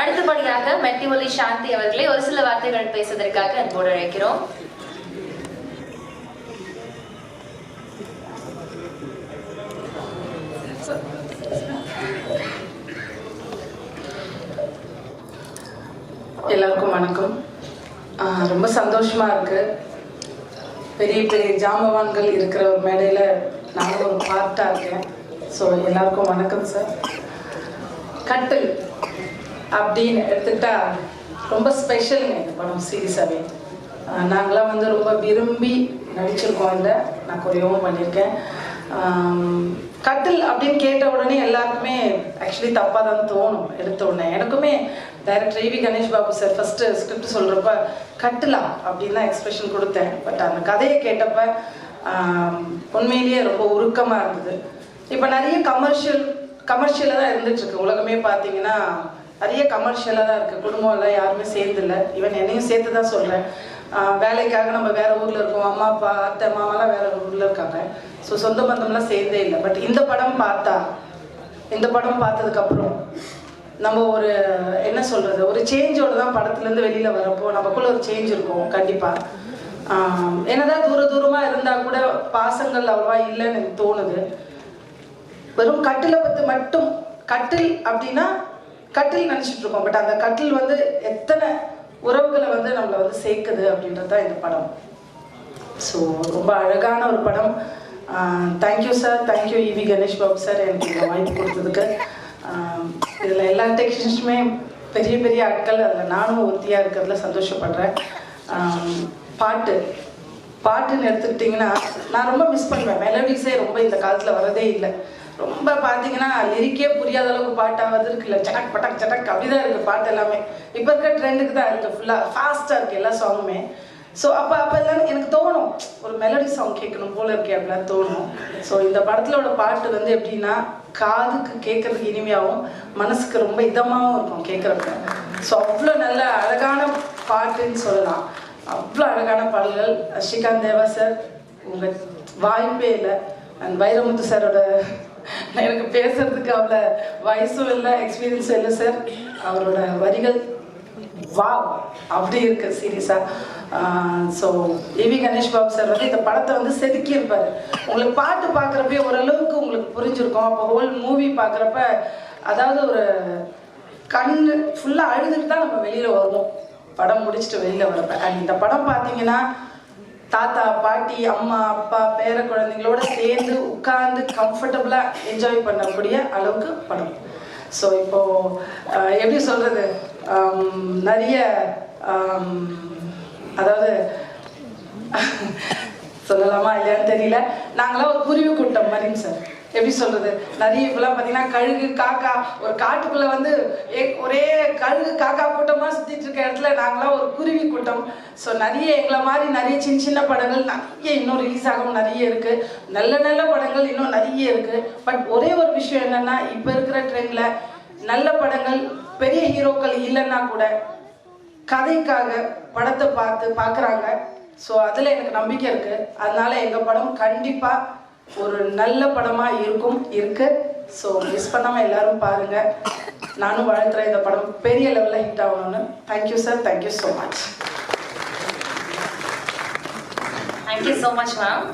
அடுத்தபடியாக மெட்டிமொழி சாந்தி அவர்களை ஒரு சில வார்த்தைகள் பேசுவதற்காக அன்போடு அழைக்கிறோம். எல்லாருக்கும் வணக்கம். ரொம்ப சந்தோஷமா இருக்கு. பெரிய பெரிய ஜாமவான்கள் இருக்கிற ஒரு மேடையில் நானும் ஒரு பார்ட்டாக இருக்கேன். ஸோ எல்லாருக்கும் வணக்கம் சார் கட்டில். அப்படின்னு எடுத்துக்கிட்டா ரொம்ப ஸ்பெஷலுங்க இந்த படம் சீரியஸாகவே நாங்களாம் வந்து ரொம்ப விரும்பி நடிச்சிருக்கோம் இல்லை நான் குறையவும் பண்ணியிருக்கேன். கட்டில் அப்படின்னு கேட்ட உடனே எல்லாருக்குமே ஆக்சுவலி தப்பாக தான் தோணும் எடுத்த உடனே. எனக்குமே director AV Ganesh Babu sir first script சொல்கிறப்ப கட்டிலா? அப்படின்னு தான் எக்ஸ்பிரஷன் கொடுத்தேன். பட் அந்த கதையை கேட்டப்ப உண்மையிலேயே ரொம்ப உருக்கமாக இருந்தது. இப்போ நிறைய கமர்ஷியல் கமர்ஷியலாக தான் இருந்துட்டுருக்கு. உலகமே பார்த்தீங்கன்னா நிறைய கமர்ஷியலாக தான் இருக்குது குடும்பம்லாம் யாருமே சேர்ந்து இல்லை ஈவன் என்னையும் சேர்த்து தான் சொல்கிறேன் வேலைக்காக நம்ம வேறு ஊரில் இருக்கோம். அம்மா அப்பா அத்தை மாமாலாம் வேறு ஊரில் இருக்காங்க. ஸோ சொந்த பந்தம்லாம் சேர்ந்தே இல்லை. பட் இந்த படம் பார்த்தா இந்த படம் பார்த்ததுக்கப்புறம் நம்ம ஒரு என்ன சொல்கிறது ஒரு சேஞ்சோட தான் படத்துலேருந்து வெளியில் வரப்போ நமக்குள்ளே ஒரு சேஞ்ச் இருக்கும். கண்டிப்பாக என்னதான் தூர தூரமாக இருந்தால் கூட பாசங்கள் அவ்வளோவா இல்லைன்னு எனக்கு தோணுது. வெறும் கட்டிலை பற்றி மட்டும் கட்டில் அப்படின்னா கட்டில் நினச்சிட்டு இருக்கோம். பட் அந்த கட்டில் வந்து எத்தனை உறவுகளை வந்து நம்மளை வந்து சேர்க்குது அப்படின்றது தான் இந்த படம். ஸோ ரொம்ப அழகான ஒரு படம். Thank you sir thank you AV Ganesh Babu sir எனக்கு இந்த வாய்ப்பு கொடுத்ததுக்கு. இதில் எல்லா டெக்னீஷியன்ஸுமே பெரிய பெரிய ஆட்கள். அதில் நானும் உறுதியாக இருக்கிறதுல சந்தோஷப்படுறேன். பாட்டு. பாட்டுன்னு எடுத்துக்கிட்டிங்கன்னா நான் ரொம்ப மிஸ் பண்ணுவேன். மெலடிஸே ரொம்ப இந்த காலத்தில் வரதே இல்லை. ரொம்ப பார்த்தீங்கன்னா லிரிக்கே புரியாத அளவுக்கு பாட்டாவது இருக்குல்ல. சடக் பட்டக் சடக் அப்படிதான் இருக்குது பாட்டு எல்லாமே. இப்போ இருக்க ட்ரெண்டுக்கு தான் இருக்குது ஃபுல்லாக ஃபாஸ்ட்டாக இருக்குது எல்லா சாங்குமே ஸோ அப்போ அப்போ எல்லாமே எனக்கு தோணும் ஒரு மெலடி சாங் கேட்கணும் போல இருக்கே அப்படிலாம் தோணும். ஸோ இந்த படத்திலோட பாட்டு வந்து எப்படின்னா காதுக்கு கேட்கறதுக்கு இனிமையாகவும் மனசுக்கு ரொம்ப இதமாகவும் இருக்கும் கேட்குறப்ப. ஸோ அவ்வளோ நல்ல அழகான பாட்டுன்னு சொல்லலாம். அவ்வளோ அழகான பாடல்கள். ஸ்ரீகாந்த் தேவா சார் உங்கள் வாய்ப்பே இல்லை. அண்ட் வைரமுத்து சாரோட எனக்கு பேசுறதுக்கு அவ்வளோ வயசும் இல்லை எக்ஸ்பீரியன்ஸும் இல்லை சார் அவரோட வரிகள் வாவ் அப்படி இருக்கு சீரியஸா so AV Ganesh Babu sir வந்து இந்த படத்தை வந்து செதுக்கியிருப்பார் உங்களுக்கு பாட்டு பார்க்குறப்பே ஓரளவுக்கு உங்களுக்கு புரிஞ்சிருக்கும். அப்போ ஹோல் மூவி பார்க்குறப்ப அதாவது ஒரு கண் ஃபுல்லாக அழுதுட்டு தான் நம்ம வெளியில் வருவோம் படம் முடிச்சுட்டு வெளியில் வரப்ப. அண்ட் இந்த படம் பார்த்தீங்கன்னா தாத்தா பாட்டி அம்மா அப்பா பேர குழந்தைங்களோட சேர்ந்து உட்கார்ந்து கம்ஃபர்டபுளாக என்ஜாய் பண்ணக்கூடிய அளவுக்கு படம். ஸோ இப்போ எப்படி சொல்றது? நிறைய அதாவது சொல்லலாமா இல்லையான்னு தெரியல. நாங்களாம் ஒரு குருவி கூட்டம் மாதிரி எப்படி சொல்றது? நிறைய இப்பெல்லாம் பார்த்தீங்கன்னா கழுகு காக்கா ஒரு காட்டுக்குள்ள வந்து ஒரே கழுகு காக்கா கூட்டமா சுத்திட்டு இருக்க இடத்துல நாங்களாம் ஒரு குருவி கூட்டம். ஸோ நிறைய எங்களை மாதிரி நிறைய சின்ன சின்ன படங்கள் நிறைய இன்னும் ரிலீஸ் ஆகும் நிறைய இருக்கு. நல்ல நல்ல படங்கள் இன்னும் நிறைய இருக்கு. பட் ஒரே ஒரு விஷயம் என்னன்னா இப்போ இருக்கிற ட்ரெண்ட்ல நல்ல படங்கள் பெரிய ஹீரோக்கள் இல்லைன்னா கூட கதைக்காக படத்தை பார்த்து பார்க்குறாங்க. ஸோ அதில் எனக்கு நம்பிக்கை இருக்குது அதனால எங்கள் படம் கண்டிப்பாக ஒரு நல்ல படமாக இருக்கும் இருக்கு. ஸோ மிஸ் பண்ணாமல் எல்லாரும் பாருங்க. நானும் வாழ்த்துறேன். இந்த படம் பெரிய லெவலில் ஹிட் ஆகணும்னு. Thank you sir thank you so much thank you so much ma'am